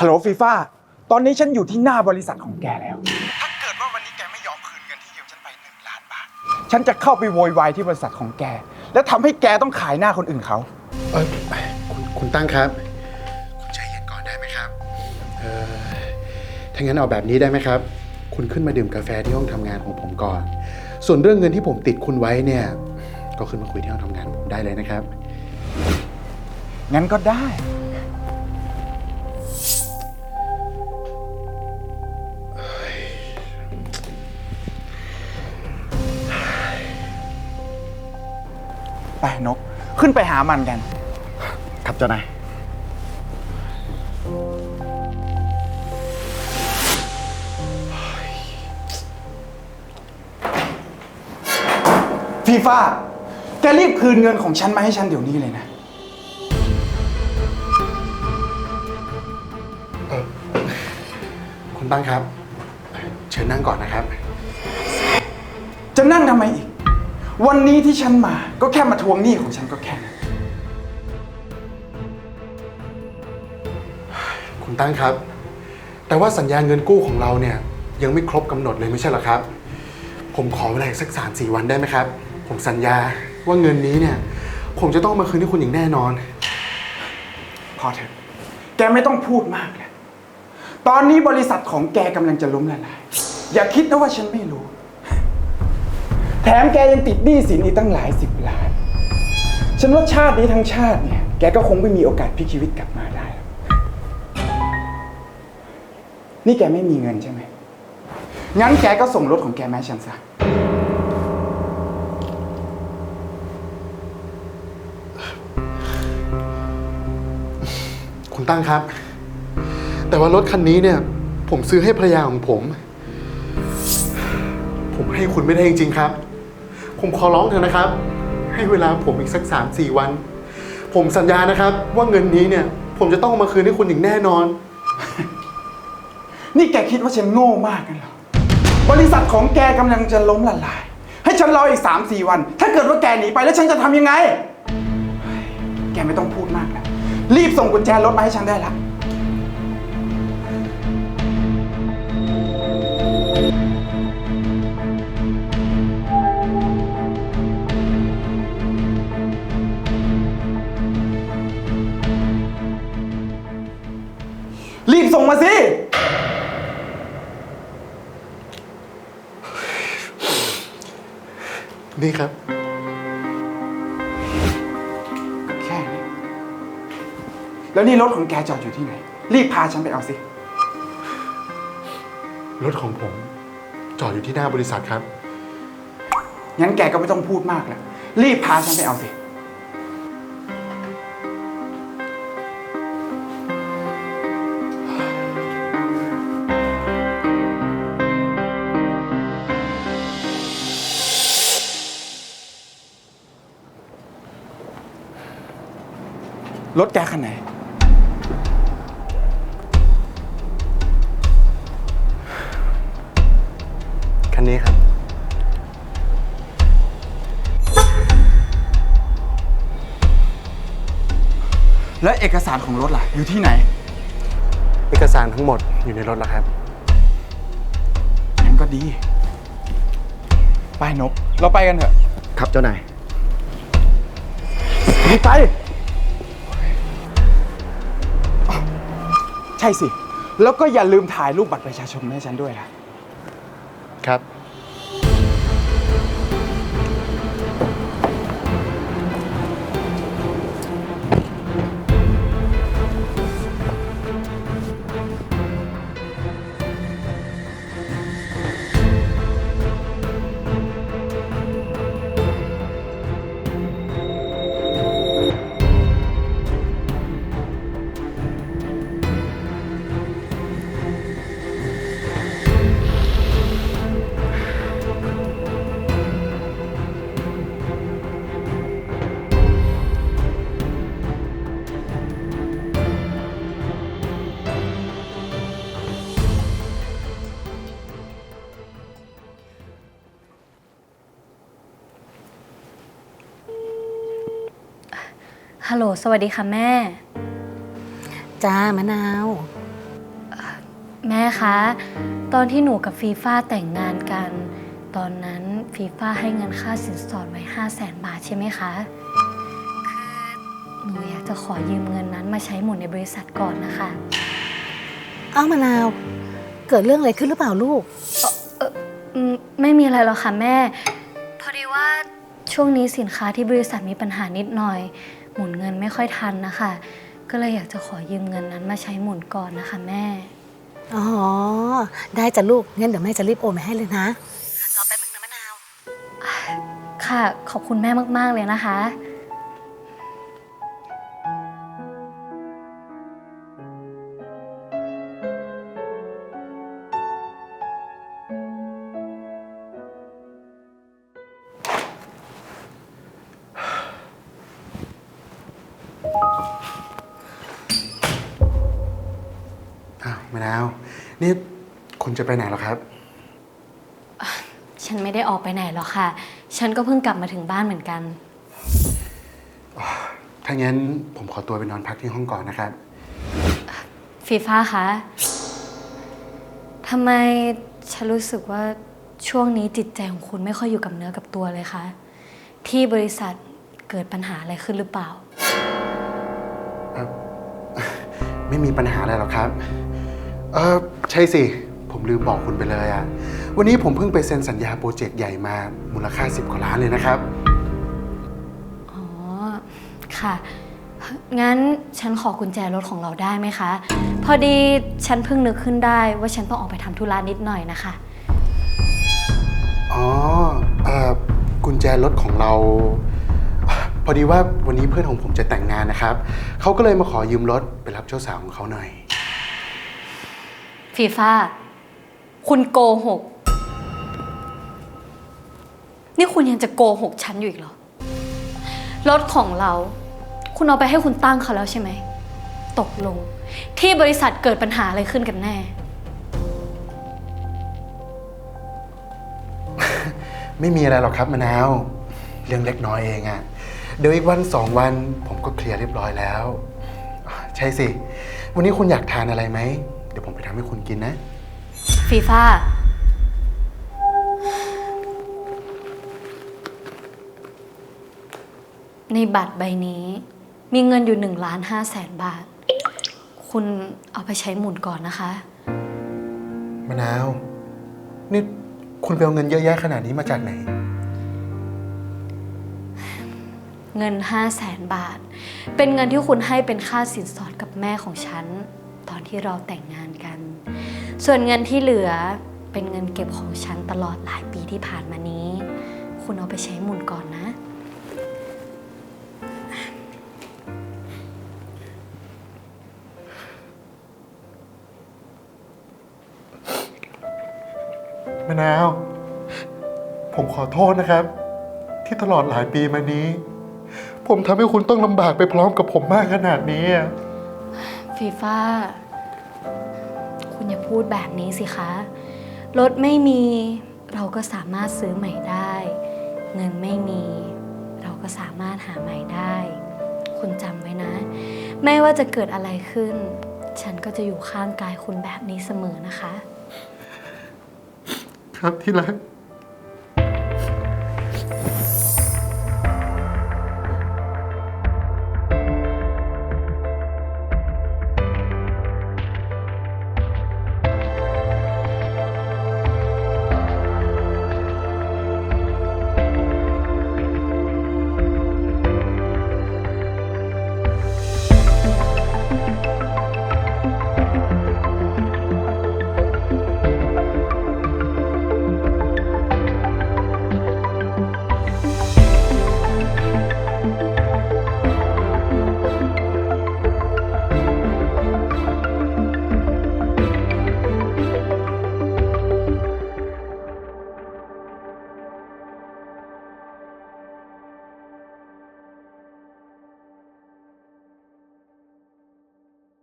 ฮัลโหลฟีฟ่าตอนนี้ฉันอยู่ที่หน้าบริษัทของแกแล้ว ถ้าเกิดว่าวันนี้แกไม่ยอมคืนเงินที่ยืมฉันไปหนึ่งล้านบาท ฉันจะเข้าไปโวยวายที่บริษัทของแก และทำให้แกต้องขายหน้าคนอื่นเขา เออคุณคุณตั้งครับ คุณใจเย็นก่อนได้ไหมครับ เออถ้างั้นเอาแบบนี้ได้ไหมครับ คุณขึ้นมาดื่มกาแฟที่ห้องทำงานของผมก่อน ส่วนเรื่องเงินที่ผมติดคุณไว้เนี่ย ก็ขึ้นมาคุยที่ห้องทำงานผมได้เลยนะครับ งั้นก็ได้ ไปนก ขึ้นไปหามันกัน ครับเจ้านาย ฟีฟ่า แกรีบคืนเงินของฉันมาให้ฉันเดี๋ยวนี้เลยนะ คุณตั้งครับ เชิญนั่งก่อนนะครับ จะนั่งทำไมอีก วันนี้ที่ฉันมาก็แค่มาทวงหนี้ของฉันก็แค่นั้นคุณตั้งครับ แต่ว่าสัญญาเงินกู้ของเราเนี่ยยังไม่ครบกำหนดเลยไม่ใช่เหรอครับ ผมขอเวลาอีกสักสามสี่วันได้ไหมครับ ผมสัญญาว่าเงินนี้เนี่ย ผมจะต้องมาคืนให้คุณอย่างแน่นอน พอเถอะ แกไม่ต้องพูดมากเลย ตอนนี้บริษัทของแกกำลังจะล้มละลาย อย่าคิดนะว่าฉันไม่รู้ แถมแกยังติดหนี้สินอีกตั้งหลายสิบล้าน ฉันว่าชาตินี้ทั้งชาติเนี่ย แกก็คงไม่มีโอกาสพลิกชีวิตกลับมาได้นี่แกไม่มีเงินใช่ไหม งั้นแกก็ส่งรถของแกมาให้ฉันซะ คุณตั้งครับ แต่ว่ารถคันนี้เนี่ย ผมซื้อให้ภรรยาของผม ผมให้คุณไม่ได้จริงๆครับ ผมขอร้องเถอะนะครับ ให้เวลาผมอีกสักสามสี่วัน ผมสัญญานะครับ ว่าเงินนี้เนี่ย ผมจะต้องเอามาคืนให้คุณอย่างแน่นอน นี่แกคิดว่าฉันโง่มากกันเหรอ บริษัทของแกกำลังจะล้มละลาย ให้ฉันรออีกสามสี่วัน ถ้าเกิดว่าแกหนีไปแล้วฉันจะทำยังไง แกไม่ต้องพูดมากนะ รีบส่งกุญแจรถมาให้ฉันได้ละ รีบส่งมาสิ นี่ครับ แค่นี้ แล้วนี่รถของแกจอดอยู่ที่ไหน รีบพาฉันไปเอาสิ รถของผม จอดอยู่ที่หน้าบริษัทครับ งั้นแกก็ไม่ต้องพูดมากแล้ว รีบพาฉันไปเอาสิ รถแกคันไหน นนี้ครับ และเอกสารของรถล่ะ อยู่ที่ไหน เอกสารทั้งหมดอยู่ในรถแล้วครับ งั้นก็ดี ไปนก เราไปกันเถอะ ครับเจ้านายรีบไปอ้าวใช่สิ แล้วก็อย่าลืมถ่ายรูปบัตรประชาชนมาให้ฉันด้วยล่ะครับ ฮัลโหล สวัสดีค่ะแม่ จ้ามะนาว แม่คะ ตอนที่หนูกับฟีฟ่าแต่งงานกัน ตอนนั้นฟีฟ่าให้เงินค่าสินสอดไว้5 0 0แสนบาทใช่ไหมคะ คือหนูอยากจะขอยืมเงินนั้นมาใช้หมุนในบริษัทก่อนนะคะเอ้ามะนาว เกิดเรื่องอะไรขึ้นหรือเปล่าลูก อืมไม่มีอะไรหรอกค่ะแม่ พอดีว่าช่วงนี้สินค้าที่บริษัทมีปัญหานิดหน่อย หมุนเงินไม่ค่อยทันนะคะ ก็เลยอยากจะขอยืมเงินนั้นมาใช้หมุนก่อนนะคะแม่ อ๋อ ได้จ้ะลูก งั้นเดี๋ยวแม่จะรีบโอนไปให้เลยนะ รอแป๊บนึงนะมะนาว ค่ะ ขอบคุณแม่มากๆเลยนะคะ นี่คุณจะไปไหนเหรอครับ ฉันไม่ได้ออกไปไหนหรอกค่ะ ฉันก็เพิ่งกลับมาถึงบ้านเหมือนกัน ถ้างั้นผมขอตัวไปนอนพักที่ห้องก่อนนะครับ ฟีฟ้าคะทำไมฉันรู้สึกว่าช่วงนี้จิตใจของคุณไม่ค่อยอยู่กับเนื้อกับตัวเลยคะ ที่บริษัทเกิดปัญหาอะไรขึ้นหรือเปล่า ไม่มีปัญหาอะไรหรอกครับ เออ ใช่สิ ผมลืมบอกคุณไปเลยอะวันนี้ผมเพิ่งไปเซ็นสัญญาโปรเจกต์ใหญ่มามูลค่า 10กว่าล้านเลยนะครับ อ๋อ ค่ะ งั้นฉันขอกุญแจรถของเราได้ไหมคะ พอดีฉันเพิ่งนึกขึ้นได้ว่าฉันต้องออกไปทำธุระนิดหน่อยนะคะ อ๋อเออกุญแจรถของเรา พอดีว่าวันนี้เพื่อนของผมจะแต่งงานนะครับ เขาก็เลยมาขอยืมรถไปรับเจ้าสาวของเขาหน่อย ฟีฟ่าคุณโกหก นี่คุณยังจะโกหกฉันอยู่อีกเหรอ รถของเรา คุณเอาไปให้คุณตั้งเขาแล้วใช่ไหม ตกลง ที่บริษัทเกิดปัญหาอะไรขึ้นกันแน่ ไม่มีอะไรหรอกครับมะนาว เรื่องเล็กน้อยเองอะเดี๋ยวอีกวันสองวันผมก็เคลียร์เรียบร้อยแล้ว ใช่สิ วันนี้คุณอยากทานอะไรไหม เดี๋ยวผมไปทำให้คุณกินนะ ฟีฟ่า ในบัตรใบนี้ มีเงินอยู่1ล้าน5แสนบาท คุณเอาไปใช้หมุนก่อนนะคะ มะนาว นี่คุณไปเอาเงินเยอะแยะขนาดนี้มาจากไหน เงิน5 0 0แสนบาท เป็นเงินที่คุณให้เป็นค่าสินสอดกับแม่ของฉัน ตอนที่เราแต่งงานกัน ส่วนเงินที่เหลือเป็นเงินเก็บของฉันตลอดหลายปีที่ผ่านมานี้ คุณเอาไปใช้หมุนก่อนนะ มะนาว ผมขอโทษนะครับ ที่ตลอดหลายปีมานี้ ผมทำให้คุณต้องลำบากไปพร้อมกับผมมากขนาดนี้อะ ฟีฟ่าคุณอย่าพูดแบบนี้สิคะ รถไม่มีเราก็สามารถซื้อใหม่ได้ เงินไม่มี เราก็สามารถหาใหม่ได้ คุณจำไว้นะ ไม่ว่าจะเกิดอะไรขึ้น ฉันก็จะอยู่ข้างกายคุณแบบนี้เสมอนะคะ ครับที่รัก